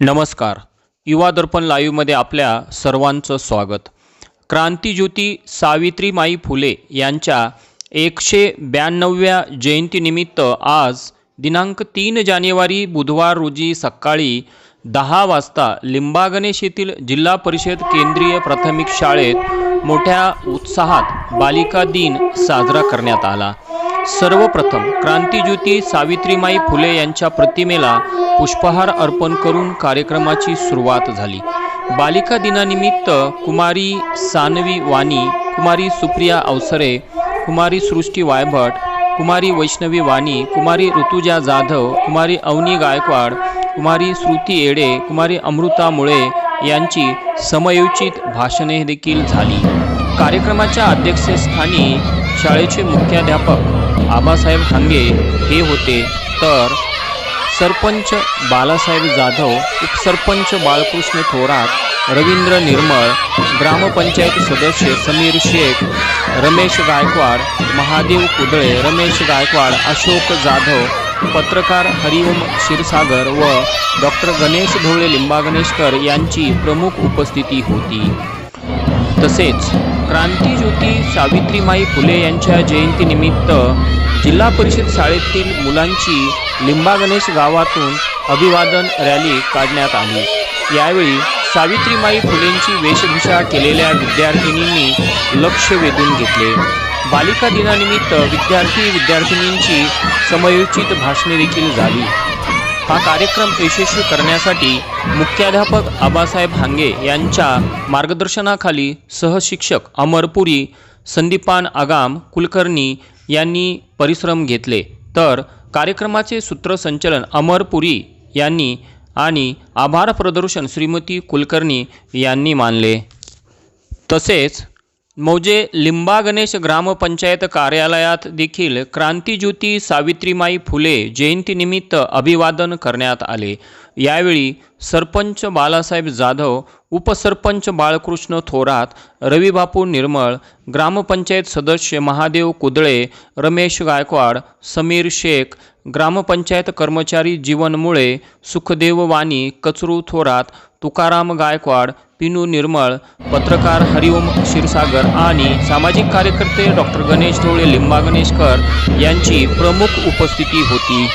नमस्कार. युवा दर्पण लाईव्हमध्ये आपल्या सर्वांचं स्वागत. क्रांतीज्योती सावित्रीमाई फुले यांच्या एकशे ब्याण्णव्या जयंतीनिमित्त आज दिनांक तीन जानेवारी बुधवार रोजी सकाळी दहा वाजता लिंबागणेश येथील जिल्हा परिषद केंद्रीय प्राथमिक शाळेत मोठ्या उत्साहात बालिका दिन साजरा करण्यात आला. सर्वप्रथम क्रांतीज्योती सावित्रीमाई फुले यांच्या प्रतिमेला पुष्पहार अर्पण करून कार्यक्रमाची सुरुवात झाली. बालिका दिनानिमित्त कुमारी सानवी वाणी कुमारी सुप्रिया अवसरे कुमारी सृष्टी वायभट कुमारी वैष्णवी वाणी कुमारी ऋतुजा जाधव कुमारी अवनी गायकवाड कुमारी श्रुती येडे कुमारी अमृता मुळे यांची समयोचित भाषणे देखील झाली. कार्यक्रमाच्या अध्यक्षस्थानी शाळेचे मुख्याध्यापक आबासाहेब हांगे हे होते. तर सरपंच बालासाहेब जाधव उपसरपंच बाळकृष्ण थोरात रवींद्र निर्मळ ग्रामपंचायत सदस्य समीर शेख रमेश गायकवाड महादेव कुदळे रमेश गायकवाड अशोक जाधव पत्रकार हरिओम क्षीरसागर व डॉक्टर गणेश ढोळे लिंबागणेशकर यांची प्रमुख उपस्थिती होती. तसेच क्रांतीज्योती सावित्रीमाई फुले यांच्या जयंतीनिमित्त जिल्हा परिषद शाळेतील मुलांची लिंबागणेश गावातून अभिवादन रॅली काढण्यात आली. यावेळी सावित्रीमाई फुलेंची वेशभूषा केलेल्या विद्यार्थिनींनी लक्ष वेधून घेतले. बालिका दिनानिमित्त विद्यार्थी विद्यार्थिनींची समयोचित भाषणे देखील झाली. हा कार्यक्रम यशस्वी करण्यासाठी मुख्याध्यापक आबासाहेब हांगे यांच्या मार्गदर्शनाखाली सहशिक्षक अमरपुरी संदीपान आगाम कुलकर्णी यांनी परिश्रम घेतले. तर कार्यक्रमाचे सूत्रसंचलन अमरपुरी यांनी आणि आभार प्रदर्शन श्रीमती कुलकर्णी यांनी मानले. तसेच मौजे लिंबा गणेश ग्रामपंचायत कार्यालयात देखील क्रांतीज्योती सावित्रीमाई फुले जयंतीनिमित्त अभिवादन करण्यात आले. यावेळी सरपंच बालासाहेब जाधव उपसरपंच बाळकृष्ण थोरात रविबापू निर्मळ ग्रामपंचायत सदस्य महादेव कुदळे रमेश गायकवाड समीर शेख ग्रामपंचायत कर्मचारी जीवन मुळे सुखदेव वाणी कचरू थोरात तुकाराम गायकवाड पिनू निर्मळ पत्रकार हरिओम क्षीरसागर आणि सामाजिक कार्यकर्ते डॉक्टर गणेश ढोळे लिंबा गणेशकर यांची प्रमुख उपस्थिती होती.